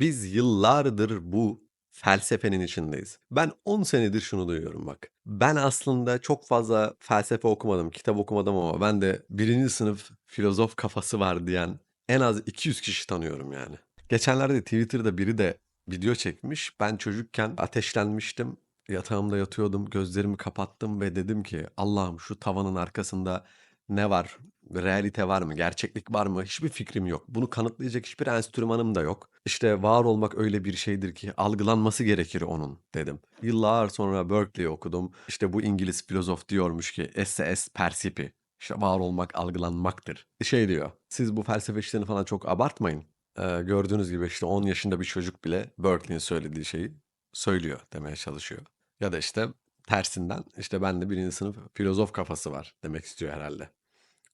Biz yıllardır bu felsefenin içindeyiz. Ben 10 senedir şunu duyuyorum bak. Ben aslında çok fazla felsefe okumadım, kitap okumadım ama ben de birinci sınıf filozof kafası var diyen en az 200 kişi tanıyorum yani. Geçenlerde Twitter'da biri de video çekmiş. Ben çocukken ateşlenmiştim. Yatağımda yatıyordum, gözlerimi kapattım ve dedim ki Allah'ım şu tavanın arkasında ne var? Realite var mı? Gerçeklik var mı? Hiçbir fikrim yok. Bunu kanıtlayacak hiçbir enstrümanım da yok. İşte var olmak öyle bir şeydir ki algılanması gerekir onun dedim. Yıllar sonra Berkeley okudum. İşte bu İngiliz filozof diyormuş ki esse est percipi. İşte var olmak algılanmaktır. Şey diyor. Siz bu felsefe işlerini falan çok abartmayın. Ee, gördüğünüz gibi işte 10 yaşında bir çocuk bile Berkeley'in söylediği şeyi söylüyor demeye çalışıyor. Ya da işte tersinden işte ben de birinci sınıf filozof kafası var demek istiyor herhalde.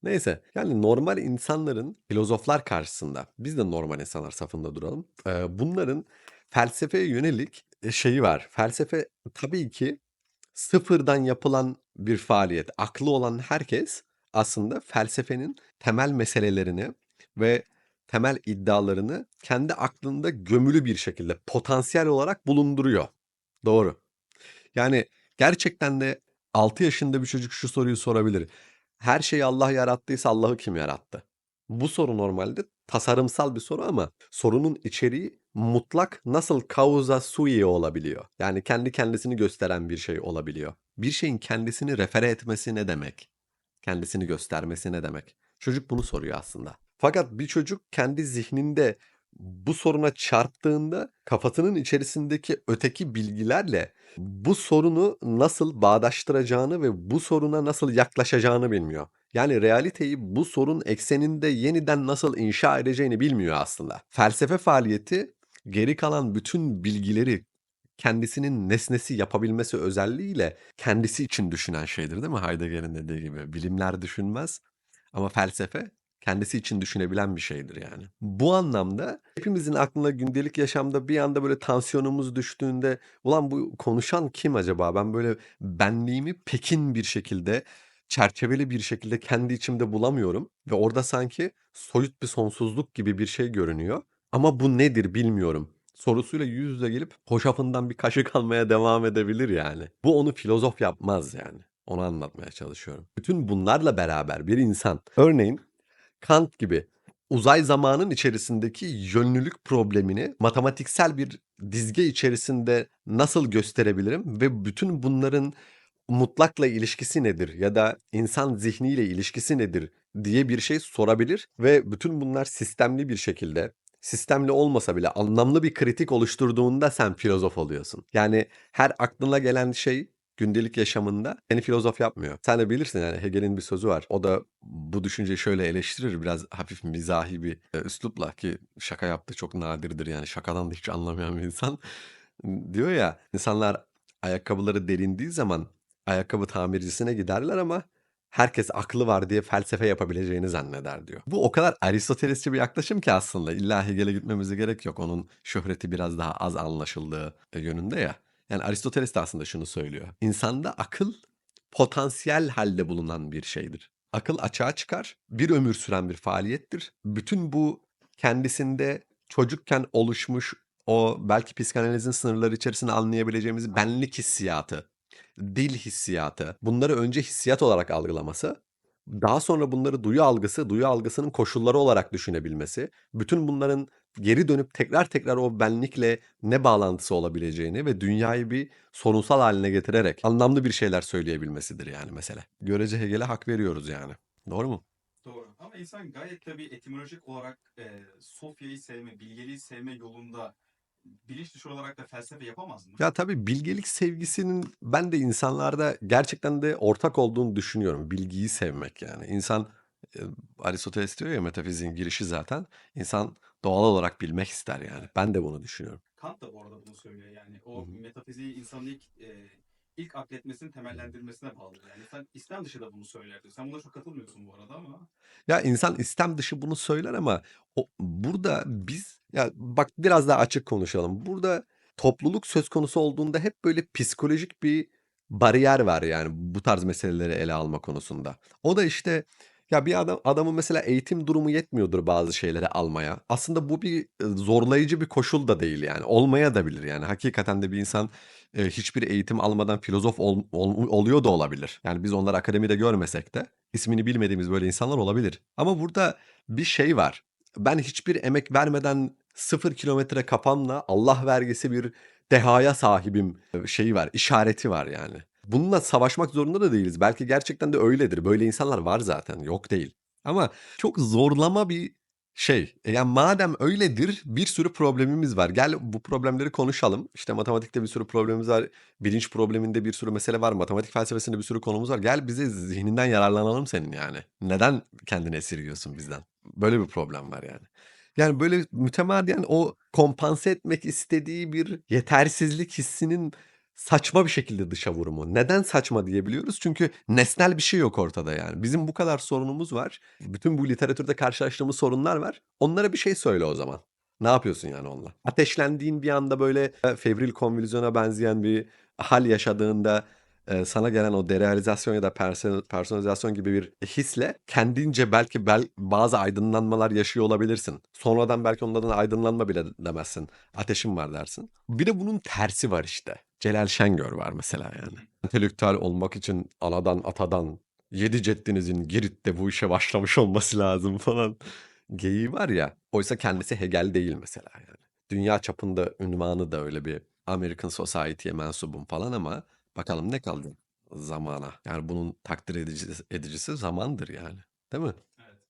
Neyse yani normal insanların filozoflar karşısında biz de normal insanlar safında duralım. Bunların felsefeye yönelik şeyi var. Felsefe tabii ki sıfırdan yapılan bir faaliyet. Aklı olan herkes aslında felsefenin temel meselelerini ve temel iddialarını kendi aklında gömülü bir şekilde potansiyel olarak bulunduruyor. Doğru. Yani gerçekten de 6 yaşında bir çocuk şu soruyu sorabilir. Her şeyi Allah yarattıysa Allah'ı kim yarattı? Bu soru normalde tasarımsal bir soru ama sorunun içeriği mutlak nasıl causa sui olabiliyor? Yani kendi kendisini gösteren bir şey olabiliyor. Bir şeyin kendisini refere etmesi ne demek? Kendisini göstermesi ne demek? Çocuk bunu soruyor aslında. Fakat bir çocuk kendi zihninde bu soruna çarptığında kafasının içerisindeki öteki bilgilerle bu sorunu nasıl bağdaştıracağını ve bu soruna nasıl yaklaşacağını bilmiyor. Yani realiteyi bu sorun ekseninde yeniden nasıl inşa edeceğini bilmiyor aslında. Felsefe faaliyeti geri kalan bütün bilgileri kendisinin nesnesi yapabilmesi özelliğiyle kendisi için düşünen şeydir değil mi? Heidegger'in dediği gibi. Bilimler düşünmez ama felsefe kendisi için düşünebilen bir şeydir yani. Bu anlamda hepimizin aklına gündelik yaşamda bir anda böyle tansiyonumuz düştüğünde ulan bu konuşan kim acaba? Ben böyle benliğimi pekin bir şekilde çerçeveli bir şekilde kendi içimde bulamıyorum ve orada sanki soyut bir sonsuzluk gibi bir şey görünüyor. Ama bu nedir bilmiyorum sorusuyla yüz yüze gelip hoşafından bir kaşık almaya devam edebilir yani. Bu onu filozof yapmaz yani. Onu anlatmaya çalışıyorum. Bütün bunlarla beraber bir insan örneğin Kant gibi uzay zamanın içerisindeki yönlülük problemini matematiksel bir dizge içerisinde nasıl gösterebilirim ve bütün bunların mutlakla ilişkisi nedir ya da insan zihniyle ilişkisi nedir diye bir şey sorabilir ve bütün bunlar sistemli bir şekilde sistemli olmasa bile anlamlı bir kritik oluşturduğunda sen filozof oluyorsun. Yani her aklına gelen şey gündelik yaşamında seni filozof yapmıyor. Sen de bilirsin yani Hegel'in bir sözü var. O da bu düşünceyi şöyle eleştirir biraz hafif mizahi bir e, üslupla ki şaka yaptı çok nadirdir yani şakadan da hiç anlamayan bir insan. Diyor ya insanlar ayakkabıları delindiği zaman ayakkabı tamircisine giderler ama herkes aklı var diye felsefe yapabileceğini zanneder diyor. Bu o kadar Aristotelesçi bir yaklaşım ki aslında illa Hegel'e gitmemize gerek yok. Onun şöhreti biraz daha az anlaşıldığı yönünde ya. Yani Aristoteles de aslında şunu söylüyor. İnsanda akıl potansiyel halde bulunan bir şeydir. Akıl açığa çıkar, bir ömür süren bir faaliyettir. Bütün bu kendisinde çocukken oluşmuş o belki psikanalizin sınırları içerisinde anlayabileceğimiz benlik hissiyatı, dil hissiyatı, bunları önce hissiyat olarak algılaması, daha sonra bunları duyu algısı, duyu algısının koşulları olarak düşünebilmesi, bütün bunların geri dönüp tekrar tekrar o benlikle ne bağlantısı olabileceğini ve dünyayı bir sorunsal haline getirerek anlamlı bir şeyler söyleyebilmesidir yani mesele. Görece Hegel'e hak veriyoruz yani. Doğru mu? Doğru. Ama insan gayet tabii etimolojik olarak e, Sofya'yı sevme, bilgeliği sevme yolunda bilinç dışı olarak da felsefe yapamaz mı? Ya tabii bilgelik sevgisinin ben de insanlarda gerçekten de ortak olduğunu düşünüyorum. Bilgiyi sevmek yani. İnsan e, Aristoteles diyor ya metafiziğin girişi zaten. İnsan doğal olarak bilmek ister yani. Ben de bunu düşünüyorum. Kant da bu arada bunu söylüyor yani. O Hı hı. metafiziği insanın ilk, e, ilk akletmesinin temellendirmesine bağlı. Yani sen İslam dışı da bunu söylerdi. Sen buna çok katılmıyorsun bu arada ama. Ya insan istem dışı bunu söyler ama o, burada biz ya bak biraz daha açık konuşalım. Burada topluluk söz konusu olduğunda hep böyle psikolojik bir bariyer var yani bu tarz meseleleri ele alma konusunda. O da işte Ya bir adam adamın mesela eğitim durumu yetmiyordur bazı şeyleri almaya. Aslında bu bir zorlayıcı bir koşul da değil yani. Olmaya da bilir yani. Hakikaten de bir insan e, hiçbir eğitim almadan filozof ol- ol- oluyor da olabilir. Yani biz onları akademide görmesek de ismini bilmediğimiz böyle insanlar olabilir. Ama burada bir şey var. Ben hiçbir emek vermeden sıfır kilometre kafamla Allah vergisi bir dehaya sahibim şeyi var, işareti var yani. Bununla savaşmak zorunda da değiliz. Belki gerçekten de öyledir. Böyle insanlar var zaten. Yok değil. Ama çok zorlama bir şey. E Yani madem öyledir bir sürü problemimiz var. Gel bu problemleri konuşalım. İşte matematikte bir sürü problemimiz var. Bilinç probleminde bir sürü mesele var. Matematik felsefesinde bir sürü konumuz var. Gel bize zihninden yararlanalım senin yani. Neden kendini esirgiyorsun bizden? Böyle bir problem var yani. Yani böyle mütemadiyen o kompanse etmek istediği bir yetersizlik hissinin saçma bir şekilde dışa vurumu. Neden saçma diyebiliyoruz? Çünkü nesnel bir şey yok ortada yani. Bizim bu kadar sorunumuz var. Bütün bu literatürde karşılaştığımız sorunlar var. Onlara bir şey söyle o zaman. Ne yapıyorsun yani onunla? Ateşlendiğin bir anda böyle e, fevril konvülsiyona benzeyen bir hal yaşadığında e, sana gelen o derealizasyon ya da perso- personalizasyon gibi bir hisle kendince belki bel, bazı aydınlanmalar yaşıyor olabilirsin. Sonradan belki onlardan aydınlanma bile demezsin. Ateşim var dersin. Bir de bunun tersi var işte. Celal Şengör var mesela yani. Entelektüel olmak için anadan atadan yedi ceddinizin Girit'te bu işe başlamış olması lazım falan geyiği var ya. Oysa kendisi Hegel değil mesela yani. Dünya çapında ünvanı da öyle bir American Society'ye mensubum falan ama bakalım ne kaldı zamana. Yani bunun takdir edicisi, edicisi zamandır yani. Değil mi?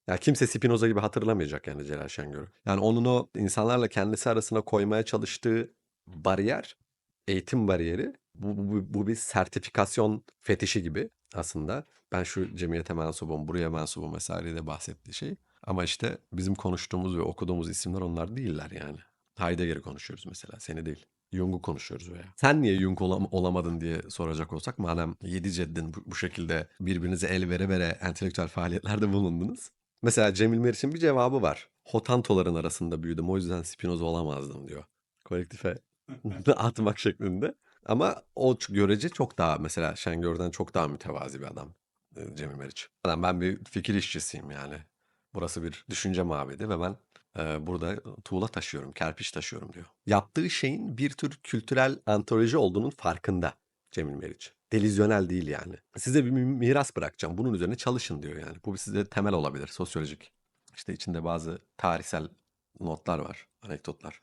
Ya kimse Spinoza gibi hatırlamayacak yani Celal Şengör'ü. Yani onun o insanlarla kendisi arasına koymaya çalıştığı bariyer, eğitim bariyeri bu, bu, bu- bir sertifikasyon fetişi gibi aslında. Ben şu cemiyete mensubum, buraya mensubum vesaire de bahsettiği şey. Ama işte bizim konuştuğumuz ve okuduğumuz isimler onlar değiller yani. Heidegger'i konuşuyoruz mesela, seni değil. Jung'u konuşuyoruz veya. Sen niye Jung olam- olamadın diye soracak olsak madem yedi ceddin bu, bu şekilde birbirinize el vere vere entelektüel faaliyetlerde bulundunuz. Mesela Cemil Meriç'in bir cevabı var. Hotantoların arasında büyüdüm o yüzden Spinoza olamazdım diyor. Kolektife atmak şeklinde. Ama o görece çok daha mesela Şengör'den çok daha mütevazi bir adam e, Cemil Meriç. Adam ben bir fikir işçisiyim yani. Burası bir düşünce mabedi ve ben e, burada tuğla taşıyorum, kerpiç taşıyorum diyor. Yaptığı şeyin bir tür kültürel antoloji olduğunun farkında Cemil Meriç. Delizyonel değil yani. Size bir mi- miras bırakacağım. Bunun üzerine çalışın diyor yani. Bu size temel olabilir, sosyolojik. İşte içinde bazı tarihsel notlar var, anekdotlar.